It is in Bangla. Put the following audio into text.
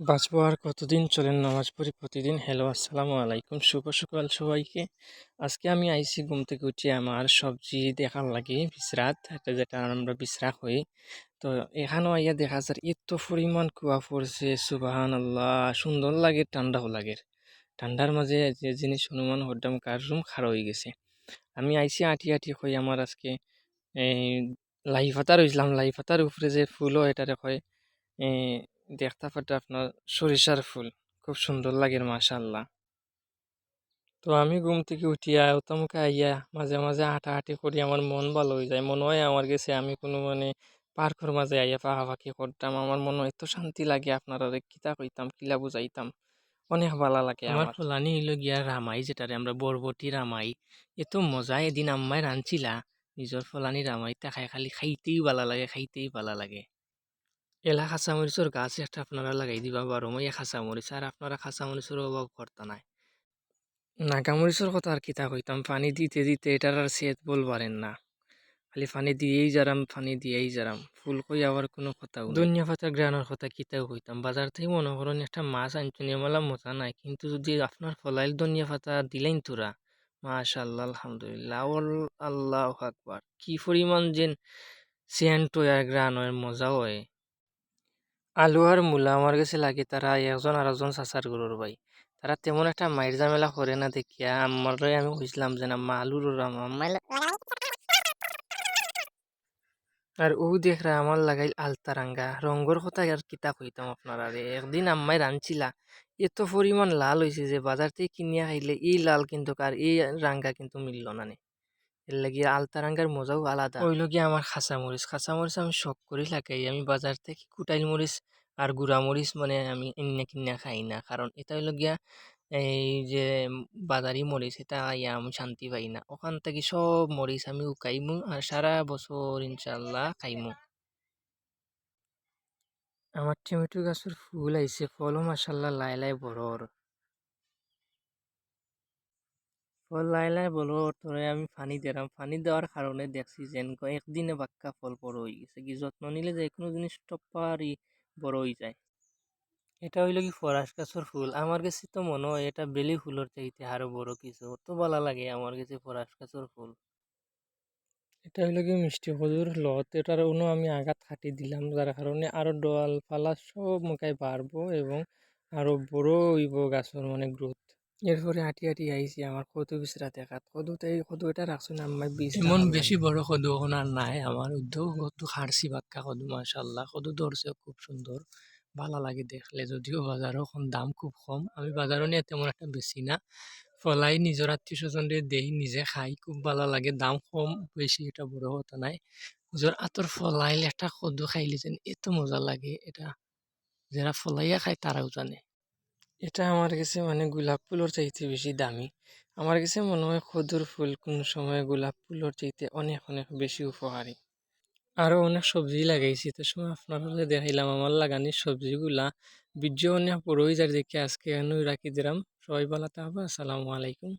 বাঁচবো আর কতদিন চলেন নামাজ পড়ি প্রতিদিন? হ্যালো আসসালামু আলাইকুম। শুভ সকাল সবাইকে। আজকে আমি আইসি, ঘুম থেকে উঠে আমার সবজি দেখার লাগে বিশ্রাত যেটা আমরা বিশ্রাক হই। তো এখানেও আইয়া দেখা যায় এত পরিমাণ কুয়া পড়ছে সুবাহান আল্লাহ সুন্দর লাগে, ঠান্ডাও লাগে। ঠান্ডার মাঝে যে জিনিস হনুমান হরদাম কার রুম খাড়া হয়ে গেছে। আমি আইসি আঁটি আঁটি হই আমার আজকে, এই লাই পাতা রইছিলাম লাই পাতার উপরে যে ফুলও এটারে হয় দেখতে পারতে আপনার সরিষার ফুল। খুব সুন্দর লাগে মাশাল্লাহ। তো আমি ঘুম থেকে উঠিয়া ওতামুখে আইয়া মাঝে মাঝে হাঁটাহাঁটি করি আমার মন ভালো হয়ে যায়। মনে হয় আমার গেছে আমি কোনো মানে পার্কের মাঝে আইয়া পাখাপাখি করতাম। আমার মনে এত শান্তি লাগে আপনারা কিতা কইতাম কিলা বুঝাইতাম। অনেক ভালো লাগে আমার ফলানি হইল গিয়া রামাই যেটারে আমরা বরবটি রামাই। এত মজা এদিন আম্মাই রাঁধছিলা। নিজের ফলানি রামাই তাকাই খালি খাইতেই ভালো লাগে খাইতেই ভালো লাগে। এলা খাঁচামরিচের গাছ একটা আপনারা লাগাই দিবা বারো মাইয়া খাঁচামরিচ আর আপনারা খাঁচামরিচের অভাব করতে নাই। নাগামরিচের কথা আর কিতা কইতাম, পানি দিতে দিতে এটার আর সেত বলবারেন না। খালি পানি দিয়েই যারাম পানি দিয়েই যারাম ফুল কই আবার কোনো কথা দুনিয়া পাতা গ্রানোর কথা কিতাও কইতাম বাজার থেকে মনে করেন একটা মাছ আনছুনি এমলা মজা নাই, কিন্তু যদি আপনার ফলাইল দুনিয়া পাতা দিলেন তোরা মাশাল্লাহ, আলহামদুলিল্লাহ আল্লাহ আকবার কি পরিমাণ যেন সেন্ট গ্রান হয় মজা হয় আলু আর মূলা আমার কাছে লাগে, তারা একজন আর একজন চাচার গরুর ভাই। তারা তেমন একটা মায়ের ঝামেলা করে না দেখিয়া। আমার আমি বুঝলাম যে না, মা আলুর আর ও দেখরা আমার লাগাইল আলতারাঙ্গা রঙ্গর কথা আর কিতা কইতাম আপনারা রে একদিন আম্মাই রাঁধছিলা এত পরিমাণ লাল হয়েছে যে বাজার থেকে কিনিয়া খাইলে এই লাল কিন্তু আর এই রাঙ্গা কিন্তু মিলল না নে? এর লাগি আলতারাঙ্গার মজাও আলাদা। ওই লগিয়া আমার খাঁচা মরিচ আমি শখ করে লাগাই আমি বাজার থেকে কুটাইল মরিচ আর গুড়া মরিচ মানে আমি এনে কিনা খাই না। কারণ এটা হইল গিয়া এই যে বাজারি মরিচ এটা ইয়া আমি শান্তি পাই না। ওখান থেকে সব মরিচ আমি উকাইমু আর সারা বছর ইনশাল্লাহ খাইমু। আমার টমেটো গাছের ফুল আইছে ফলও মাসাল্লাহ লাই লাই বড়র ফল লাই লাই বড় তোরে আমি পানি দিলাম পানি দেওয়ার কারণে দেখছি যেন একদিনে বাক্কা ফল বড় হয়ে গেছে। কি যত্ন নিলে যে কোনো জিনিস টপ্পারই বড় হয়ে যায়। এটা হইল কি ফরাস গাছের ফুল। আমার কাছে তো মনে হয় এটা বেলি ফুলের চাইতে আরও বড় কিছু। অত ভালো লাগে আমার কাছে ফরাস গাছের ফুল। এটা হইল কি মিষ্টি কদুর লত এটার অন্য আমি আঘাত কাটি দিলাম যার কারণে আরও ডল পালা সব মুখায় বাড়বো এবং আরও বড় হইব গাছের মানে গ্রোথ এরপরে হাঁটি হাঁটি আইছি। আমার কদু বিচরা দেখাত। কদু তাই কদু এটা রাখছো না আমার বিচ এমন বেশি বড় কদু এখন আর নাই। আমার উদ্যোগ কদু খারছি বাক্কা কদু মাশাল্লাহ কদু ধরছে খুব সুন্দর। ভালো লাগে দেখলে। যদিও বাজারও এখন দাম খুব কম। আমি বাজারও নিয়ে তেমন একটা বেশি না। ফলাই নিজের আত্মীয় স্বজন দেই নিজে খাই। খুব ভালো লাগে। দাম কম বেশি এটা বড় কথা নাই। নিজের আতর ফলাইলে একটা কদু খাইলে যেন এত মজা লাগে। এটা যারা ফলাইয়া খায় তারাও জানে। এটা আমার কাছে মানে গোলাপ ফুলের চাইতে বেশি দামি। আমার কাছে মনে হয় খদুর ফুল কোন সময় গোলাপ ফুলের চাইতে অনেক অনেক বেশি উপকারী। আরও অনেক সবজি লাগাইছি, তো সময় আপনারা দেখাইলাম আমার লাগানি সবজিগুলা। বীর্য অনেক বড় যার দেখে আজকে রাখি দিলাম। সবাই ভালো থাকবে আসসালামু আলাইকুম।